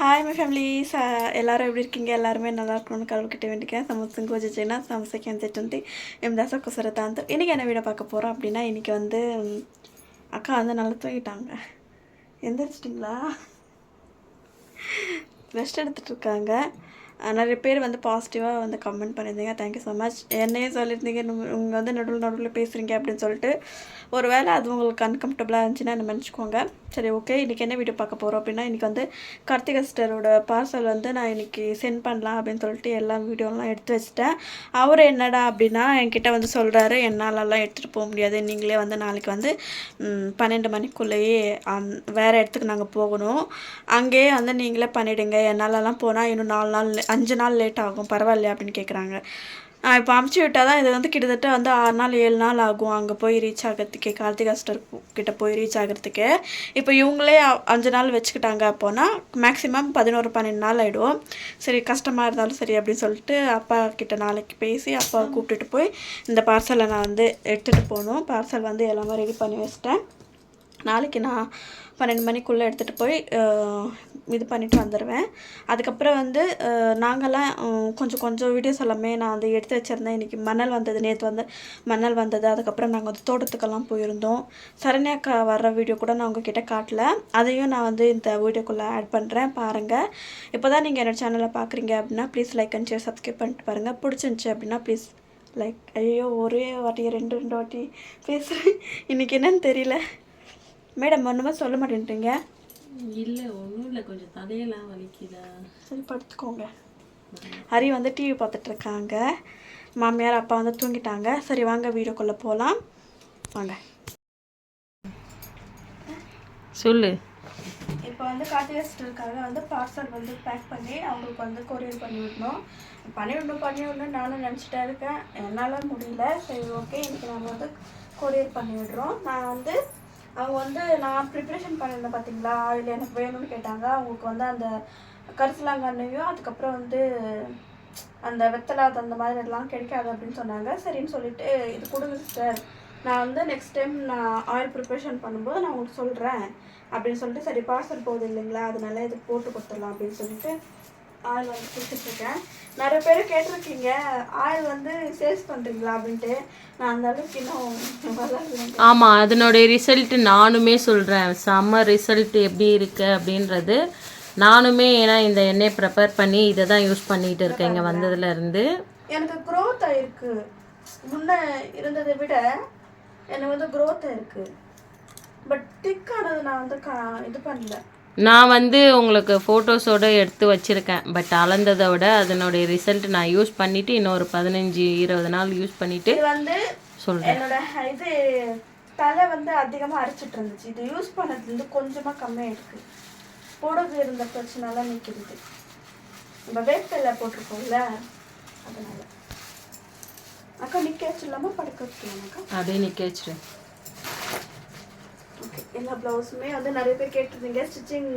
Hi my families எல்லாரும் எப்படி இருக்கீங்க? எல்லாருமே நல்லா இருக்கணும்னு கடவுள்கிட்ட வேண்டிக்கிறேன். சமஸ்தங்க வச்சுச்சுன்னா சமஸ்தைக்கு வந்துட்டு எம் தச குசர தாந்து இன்றைக்கி என்ன வீடியோ பார்க்க போகிறோம் அப்படின்னா இன்றைக்கி வந்து அக்கா வந்து நல்லா தூங்கிட்டாங்க. எந்திரிச்சிட்டிங்களா? ரெஸ்ட் எடுத்துகிட்டு இருக்காங்க. நிறைய பேர் வந்து பாசிட்டிவாக வந்து கமெண்ட் பண்ணியிருந்தீங்க. தேங்க்யூ ஸோ மச் என்னையே சொல்லியிருந்தீங்க உங்கள் வந்து நடுவில் நடுவில் பேசுகிறீங்க அப்படின்னு சொல்லிட்டு. ஒரு வேளை அது உங்களுக்கு அன்கம்ஃபர்டபுளாக இருந்துச்சுன்னா என்ன நினச்சிக்கோங்க சரி ஓகே இன்றைக்கி என்ன வீடியோ பார்க்க போகிறோம் அப்படின்னா இன்றைக்கி வந்து கார்த்திகா சிஸ்டரோட பார்சல் வந்து நான் இன்றைக்கி சென்ட் பண்ணலாம் அப்படின்னு சொல்லிட்டு எல்லா வீடியோலாம் எடுத்து வச்சுட்டேன். அவர் என்னடா அப்படின்னா என்கிட்ட வந்து சொல்கிறாரு என்னாலலாம் எடுத்துகிட்டு போக முடியாது. நீங்களே வந்து நாளைக்கு வந்து பன்னெண்டு மணிக்குள்ளேயே அந் வேறு இடத்துக்கு நாங்கள் போகணும். அங்கேயே வந்து நீங்களே பண்ணிவிடுங்க என்னாலலாம் போனால் இன்னும் நாலு நாள் அஞ்சு நாள் லேட் ஆகும். பரவாயில்லையா? அப்படின்னு கேட்குறாங்க இப்போ அமுச்சு விட்டால் தான் இது வந்து கிட்டத்தட்ட வந்து ஆறு நாள் ஏழு நாள் ஆகும். அங்கே போய் ரீச் ஆகிறதுக்கே கார்த்திகா ஸ்டர் கிட்ட போய் ரீச் ஆகிறதுக்கு. இப்போ இவங்களே அஞ்சு நாள் வச்சுக்கிட்டாங்க அப்போனா மேக்ஸிமம் பதினோரு பன்னெண்டு நாள் ஆகிடும் சரி கஷ்டமாக இருந்தாலும் சரி அப்படின்னு சொல்லிட்டு அப்பா கிட்ட நாளைக்கு பேசி அப்பாவை கூப்பிட்டுட்டு போய் இந்த பார்சலை நான் வந்து எடுத்துகிட்டு போகணும். பார்சல் வந்து எல்லாமே ரெடி பண்ணி வச்சிட்டேன். நாளைக்கு நான் பன்னெண்டு மணிக்குள்ளே எடுத்துகிட்டு போய் இது பண்ணிட்டு வந்துடுவேன் அதுக்கப்புறம் வந்து நாங்களாம் கொஞ்சம் கொஞ்சம் வீடியோஸ் எல்லாமே நான் வந்து எடுத்து வச்சுருந்தேன். இன்றைக்கி மணல் வந்தது நேற்று வந்து மணல் வந்தது. அதுக்கப்புறம் நாங்கள் வந்து தோட்டத்துக்கெல்லாம் போயிருந்தோம். சரண்யாக்கா வர்ற வீடியோ கூட நான் உங்ககிட்ட காட்டல. அதையும் நான் வந்து இந்த வீடியோக்குள்ளே ஆட் பண்ணுறேன் பாருங்கள் இப்போ தான் நீங்கள் என்னோடய சேனலை பார்க்குறீங்க அப்படின்னா please like and share subscribe பண்ணிட்டு பாருங்கள் பிடிச்சிருந்துச்சி அப்படின்னா ப்ளீஸ் லைக் ஐயோ ஒரே வாட்டி ரெண்டு ரெண்டு வாட்டி பேசுகிறேன் இன்றைக்கி என்னன்னு தெரியல. மேடம் ஒன்றுமே சொல்ல மாட்டேன்றீங்க இல்லை ஒன்றும் இல்லை கொஞ்சம் தலையெல்லாம் வலிக்குதா? சரி படுத்துக்கோங்க. ஹரி வந்து டிவி பார்த்துட்டு இருக்காங்க மாமியார் அப்பா வந்து தூங்கிட்டாங்க. சரி வாங்க வீடியோக்குள்ளே போகலாம் வாங்க. சொல்லு. இப்போ வந்து கார்த்திகை சிஸ்டருக்காக வந்து பார்சல் வந்து பேக் பண்ணி அவங்களுக்கு வந்து கொரியர் பண்ணி விடணும் பண்ணி விடணும் பண்ணி விடணும் நானும் நினச்சிட்டே இருக்கேன். என்னால் முடியல. சரி ஓகே இன்னைக்கு நம்ம வந்து கொரியர் பண்ணி விடுறோம் நான் வந்து அவங்க வந்து நான் ப்ரிப்ரேஷன் பண்ணியிருந்தேன் பார்த்தீங்களா ஆயில் எனக்கு வேணும்னு கேட்டாங்க. அவங்களுக்கு வந்து அந்த கரிசலாங்கண்ணையும் அதுக்கப்புறம் வந்து அந்த வெத்தலை அந்த மாதிரி எல்லாம் கிடைக்காது அப்படின்னு சொன்னாங்க. சரின்னு சொல்லிட்டு இது கொடுங்க சிஸ்டர் நான் வந்து நெக்ஸ்ட் டைம் நான் ஆயில் ப்ரிப்ரேஷன் பண்ணும்போது நான் உங்களுக்கு சொல்கிறேன் அப்படின்னு சொல்லிட்டு சரி பார்சல் போகுது இல்லைங்களா? அதனால இது போட்டு கொடுத்துடலாம் அப்படின்னு சொல்லிட்டு ஆயில் வந்து கொடுத்துட்ருக்கேன் நிறைய பேர் கேட்டிருக்கீங்க. ஆயில் வந்து சேல்ஸ் பண்ணுறீங்களா அப்படின்ட்டு. நான் அந்த அளவுக்கு இன்னும் ஆமாம் அதனுடைய ரிசல்ட் நானுமே சொல்கிறேன் செம்ம ரிசல்ட் எப்படி இருக்கு அப்படின்றது நானுமே ஏன்னா இந்த எண்ணெய் ப்ரிப்பேர் பண்ணி இதை தான் யூஸ் பண்ணிட்டு இருக்கேன். இங்கே வந்ததுலேருந்து எனக்கு growth ஆயிருக்கு முன்ன இருந்ததை விட எனக்கு வந்து growth ஆயிருக்கு பட் திக் ஆனது நான் வந்து இது பண்ணல. நான் வந்து உங்களுக்கு ஃபோட்டோஸோட எடுத்து வச்சுருக்கேன். பட் அளந்ததை விட அதனுடைய ரிசல்ட் நான் யூஸ் பண்ணிவிட்டு இன்னொரு பதினஞ்சு இருபது நாள் யூஸ் பண்ணிவிட்டு வந்து சொல்கிறேன் என்னோட இது தலை வந்து அதிகமாக அரைச்சிட்டு இருந்துச்சு. இது யூஸ் பண்ணது வந்து கொஞ்சமாக கம்மியாயிருக்கு பொடுகு இருந்த பிரச்சனைலாம் நிற்கிறது நம்ம வேப்பிலை போட்டிருக்கோம்ல அதனால. அக்கா நிற்க வச்சிடலாமா படுக்க வச்சிடலாமாக்கா அப்படியே நிற்க வச்சிரு எல்லா ப்ளவுஸுமே வந்து நிறைய பேர் கேட்டிருந்தீங்க ஸ்டிச்சிங்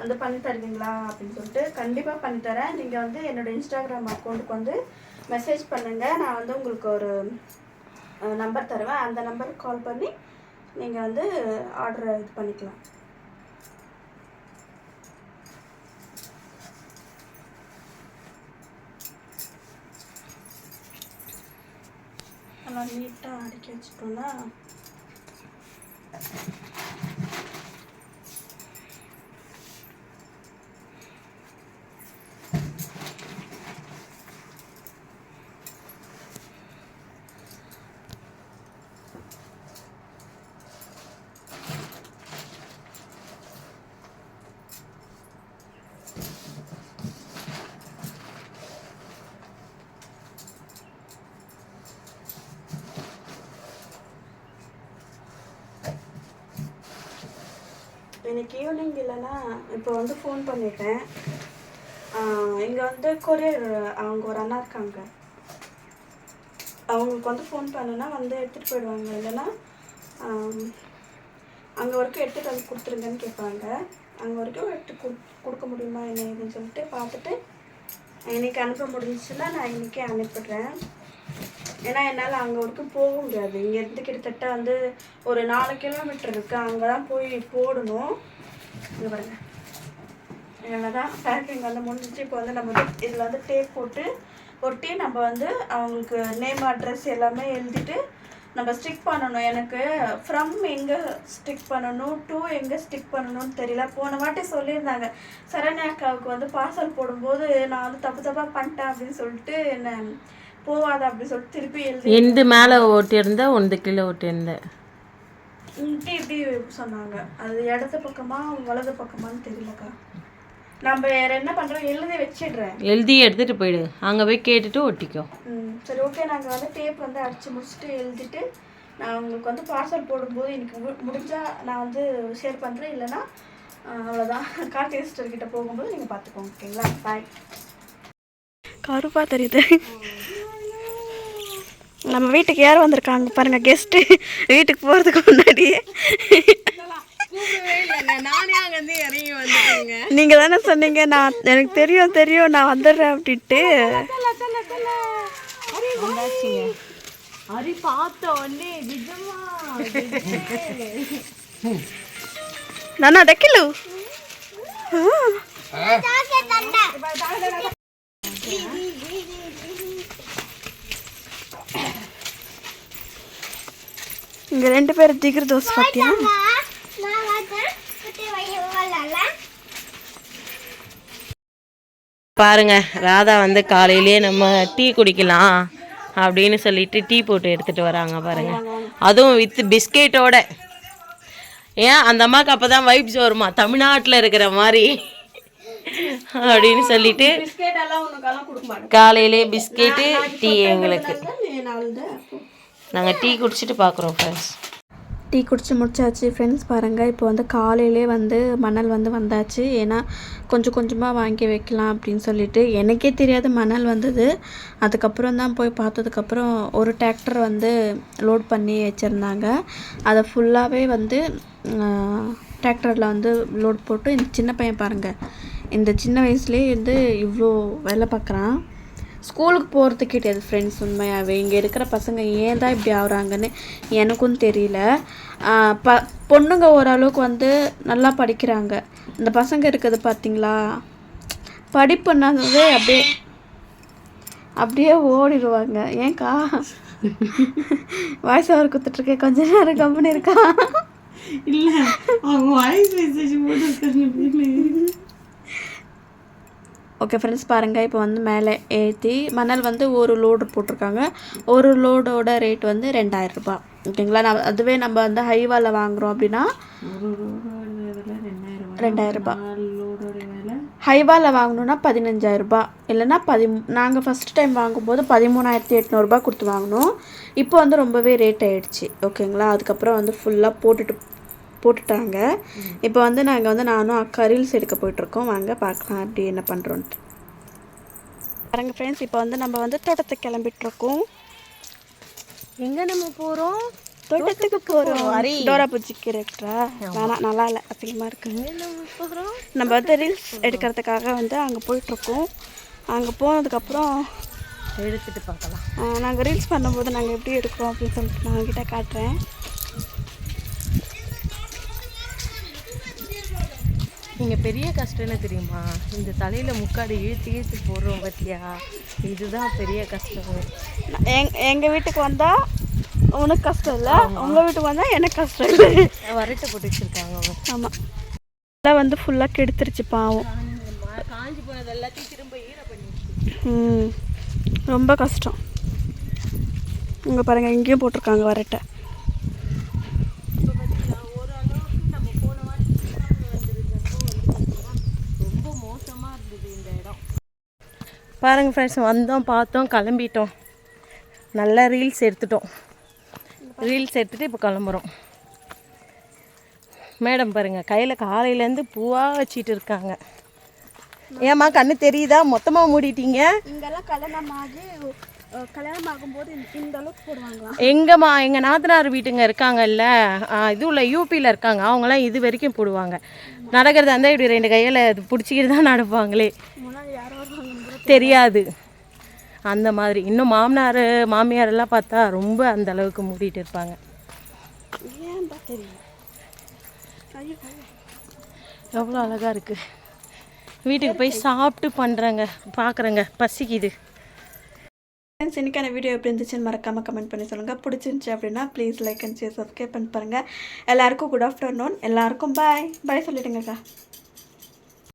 வந்து பண்ணி தருவீங்களா அப்படின்னு சொல்லிட்டு. கண்டிப்பாக பண்ணி தரேன். நீங்கள் வந்து என்னோடய இன்ஸ்டாகிராம் அக்கௌண்ட்டுக்கு வந்து மெசேஜ் பண்ணுங்கள் நான் வந்து உங்களுக்கு ஒரு நம்பர் தருவேன். அந்த நம்பருக்கு கால் பண்ணி நீங்கள் வந்து ஆர்டர் இது பண்ணிக்கலாம். நல்லா நீட்டாக அடுக்கி வச்சுட்டோம்னா. இன்னைக்கு ஈவினிங் இல்லைன்னா இப்போ வந்து ஃபோன் பண்ணிட்டேன். இங்கே வந்து கொரியர் அவங்க ஒரு அண்ணா இருக்காங்க. அவங்களுக்கு வந்து ஃபோன் பண்ணுனா வந்து எடுத்துகிட்டு போயிடுவாங்க. இல்லைன்னா அங்கே வரைக்கும் எடுத்துகிட்டு வந்து கொடுத்துருங்கன்னு கேட்பாங்க. அங்கே வரைக்கும் எடுத்து கொடு கொடுக்க முடியுமா என்ன ஏதுன்னு சொல்லிட்டு பார்த்துட்டு இன்னைக்கு அனுப்ப முடிஞ்சுன்னா நான் இன்னைக்கே அனுப்பிடுறேன். ஏன்னா என்னால் அங்கே வரைக்கும் போக முடியாது. இங்கேருந்து கிட்டத்தட்ட வந்து ஒரு நாலு கிலோமீட்டர் இருக்குது அங்கே தான் போய் போடணும். இங்க பாருங்க. இவ்வளோதான் பேக்கிங் வந்து முடிஞ்சிச்சு. இப்போ வந்து நம்ம வந்து இதில் வந்து டேப் போட்டு ஒட்டி நம்ம வந்து அவங்களுக்கு நேம் அட்ரஸ் எல்லாமே எழுதிட்டு நம்ம ஸ்டிக் பண்ணணும். எனக்கு ஃப்ரம் எங்கே ஸ்டிக் பண்ணணும்? டு எங்கே ஸ்டிக் பண்ணணும்னு தெரியல. போன வாட்டி சொல்லியிருந்தாங்க. சரண்யா அக்காவுக்கு வந்து பார்சல் போடும்போது நான் வந்து தப்பு தப்பாக பண்ணிட்டேன் அப்படின்னு சொல்லிட்டு என்ன போவாத அப்படின்னு சொல்லிட்டு திருப்பி எழுதி எந்த மேலே ஓட்டியிருந்த ஒன்று கீழே ஓட்டியிருந்த இப்படி இப்படி சொன்னாங்க? அது இடது பக்கமா வலது பக்கமான்னு தெரியலக்கா. நம்ம வேற என்ன பண்றோம்? எழுதி வச்சிடுறேன். எழுதி எடுத்துகிட்டு போயிடு. அங்கே போய் கேட்டுட்டு ஒட்டிக்கோ. ம் சரி ஓகே. நாங்கள் வந்து டேப் வந்து அடிச்சு முடிச்சுட்டு எழுதிட்டு நான் உங்களுக்கு வந்து பார்சல் போடும்போது எனக்கு மு- முடிஞ்சா நான் வந்து ஷேர் பண்ணுறேன் இல்லைன்னா அவ்வளோதான் கார்த்தி சிஸ்டர் கிட்ட போகும்போது நீங்கள் பார்த்துக்கோங்க ஓகேங்களா பாய் கருப்பா தெரியுது. நம்ம வீட்டுக்கு யார் வந்திருக்காங்க பாருங்க கெஸ்ட்டு வீட்டுக்கு போகிறதுக்கு முன்னாடி நானே நீங்கள் தானே சொன்னீங்க நான் எனக்கு தெரியும் தெரியும் நான் வந்துடுறேன் அப்படின்ட்டு. அரி பார்த்த உடனே நிஜமா நானா டக்கிலு இங்க ரெண்டு பேரும் திகிர் தோசை பார்த்தியா பாருங்க ராதா வந்து காலையிலேயே நம்ம டீ குடிக்கலாம் அப்படின்னு சொல்லிட்டு டீ போட்டு எடுத்துட்டு வராங்க பாருங்க. அதுவும் வித் பிஸ்கெட்டோட. ஏன் அந்த அம்மாவுக்கு அப்பதான் வைப்ஸ் வருமா? தமிழ்நாட்டில் இருக்கிற மாதிரி. அப்படின்னு சொல்லிட்டு பிஸ்கெட் எல்லாம் உனக்கெல்லாம் கொடுக்க மாட்டேன். காலையிலே பிஸ்கெட்டு டீ எங்களுக்கு. நாங்கள் டீ குடிச்சிட்டு பார்க்குறோம் ஃப்ரெண்ட்ஸ் டீ குடிச்சு முடிச்சாச்சு ஃப்ரெண்ட்ஸ் பாருங்கள் இப்போ வந்து காலையிலே வந்து மணல் வந்து வந்தாச்சு. ஏன்னா கொஞ்சம் கொஞ்சமாக வாங்கி வைக்கலாம் அப்படின்னு சொல்லிட்டு எனக்கே தெரியாத மணல் வந்தது. அதுக்கப்புறம் தான் போய் பார்த்ததுக்கப்புறம் ஒரு டிராக்டர் வந்து லோட் பண்ணி வச்சுருந்தாங்க. அதை ஃபுல்லாகவே வந்து டிராக்டரில் வந்து லோட் போட்டு இந்த சின்ன பையன் பாருங்கள் இந்த சின்ன வயசுலேயே வந்து இவ்வளோ வேலை பார்க்குறான். ஸ்கூலுக்கு போகிறது கிடையாது ஃப்ரெண்ட்ஸ் உண்மையாகவே இங்கே இருக்கிற பசங்க ஏன் தான் இப்படி ஆகுறாங்கன்னு எனக்கும் தெரியல. ப பொண்ணுங்க ஓரளவுக்கு வந்து நல்லா படிக்கிறாங்க. இந்த பசங்க இருக்கிறது பார்த்தீங்களா படிப்புனாவே அப்படியே அப்படியே ஓடிடுவாங்க. ஏன்க்கா? வாய்ஸ் ஓவர் கொடுத்துட்ருக்கேன் கொஞ்ச நேரம் கம்பெனி இருக்கா? இல்லை அவங்க வாய்ஸ் மெசேஜ் போட்டு ஓகே ஃப்ரெண்ட்ஸ் பாருங்கள் இப்போ வந்து மேலே ஏற்றி மணல் வந்து ஒரு லோடு போட்டிருக்காங்க. ஒரு லோடோட ரேட் வந்து ரெண்டாயிரம் ரூபாய். ஓகேங்களா நான் அதுவே நம்ம வந்து ஹைவாவில் வாங்குறோம் அப்படின்னா ரெண்டாயிரம் ரூபாய். ஹைவாவில் வாங்கணுன்னா பதினஞ்சாயிரம் ரூபாய். இல்லைன்னா பதி நாங்கள் ஃபஸ்ட் டைம் வாங்கும்போது பதிமூணாயிரத்தி எட்நூறுபா கொடுத்து வாங்கினோம் இப்போ வந்து ரொம்பவே ரேட் ஆயிடுச்சு. ஓகேங்களா அதுக்கப்புறம் வந்து ஃபுல்லாக போட்டுட்டு போட்டுட்டாங்க. இப்போ வந்து நாங்கள் வந்து நானும் அக்கா ரீல்ஸ் எடுக்க போயிட்டுருக்கோம். வாங்க பார்க்கலாம் அப்படி என்ன பண்ணுறோன்ட்டு பாருங்க ஃப்ரெண்ட்ஸ் இப்போ வந்து நம்ம வந்து தோட்டத்துக்கு கிளம்பிட்டுருக்கோம். எங்கே நம்ம போகிறோம் தோட்டத்துக்கு போகிறோம் டோரா பூச்சி கேரக்டரா வேணாம் நல்லா இல்லை அசிங்கமாக இருக்கு. போகிறோம் நம்ம வந்து ரீல்ஸ் எடுக்கிறதுக்காக வந்து அங்கே போயிட்டுருக்கோம். அங்கே போனதுக்கப்புறம் எடுத்துட்டு பார்க்கலாம். நாங்கள் ரீல்ஸ் பண்ணும்போது நாங்கள் எப்படி எடுக்கிறோம் அப்படின்னு சொல்லிட்டு நான் உங்ககிட்ட காட்டுறேன். இங்கே பெரிய கஷ்டம் என்ன தெரியுமா? இந்த தலையில் முக்காடு இழுத்து இழுத்து போடுறோம் பார்த்தியா இதுதான் பெரிய கஷ்டம். எங் எங்கள் வீட்டுக்கு வந்தால் உனக்கு கஷ்டம் இல்லை உங்கள் வீட்டுக்கு வந்தால் எனக்கு கஷ்டம் இல்லை. வரட்டை போட்டு வச்சுருக்காங்க ஆமாம் எல்லாம் வந்து ஃபுல்லாக கெடுத்துருச்சு பாவம். காஞ்சி போனது எல்லாத்தையும் திரும்ப ஈர பண்ணி ம். ரொம்ப கஷ்டம். இங்கே பாருங்கள் இங்கேயும் போட்டிருக்காங்க வரட்டை ரொம்ப மோசமாக இருந்தது இந்த இடம் பாருங்க ஃப்ரெண்ட்ஸ் வந்தோம் பார்த்தோம் கிளம்பிட்டோம். நல்லா ரீல்ஸ் எடுத்துட்டோம். ரீல்ஸ் எடுத்துட்டு இப்போ கிளம்புறோம். மேடம் பாருங்க கையில் காலையிலேருந்து பூவாக வச்சிட்டு இருக்காங்க. ஏம்மா கண்ணு தெரியுதா? மொத்தமாக மூடிட்டீங்க. இங்கெல்லாம் கல்யாணம் ஆகி கல்யாணம் ஆகும்போது இந்த அளவுக்கு போடுவாங்களா? எங்கம்மா எங்கள் நாத்தனார் வீட்டுங்க இருக்காங்கல்ல இது உள்ள யூபியில் இருக்காங்க. அவங்களாம் இது வரைக்கும் போடுவாங்க. நடக்கிறதா இருந்தால் இப்படி ரெண்டு கையில் பிடிச்சிக்கிட்டு தான் நடப்பாங்களே. தெரியாது. அந்த மாதிரி. இன்னும் மாமனார் மாமியார் எல்லாம் பார்த்தா ரொம்ப அந்த அளவுக்கு மூடிட்டு இருப்பாங்க. எவ்வளோ அழகாக இருக்குது வீட்டுக்கு போய் சாப்பிட்டு பண்ணுறேங்க பார்க்குறேங்க பசிக்குது. ஃப்ரெண்ட்ஸ் வீடியோ எப்படி இருந்துச்சுன்னு மறக்காமல் கமெண்ட் பண்ணி சொல்லுங்கள் பிடிச்சிருந்துச்சி அப்படின்னா please like and share subscribe பண்ணி பாருங்கள் எல்லாருக்கும் குட் ஆஃப்டர்நூன் எல்லாருக்கும் பாய் பாய் சொல்லிடுங்கக்கா.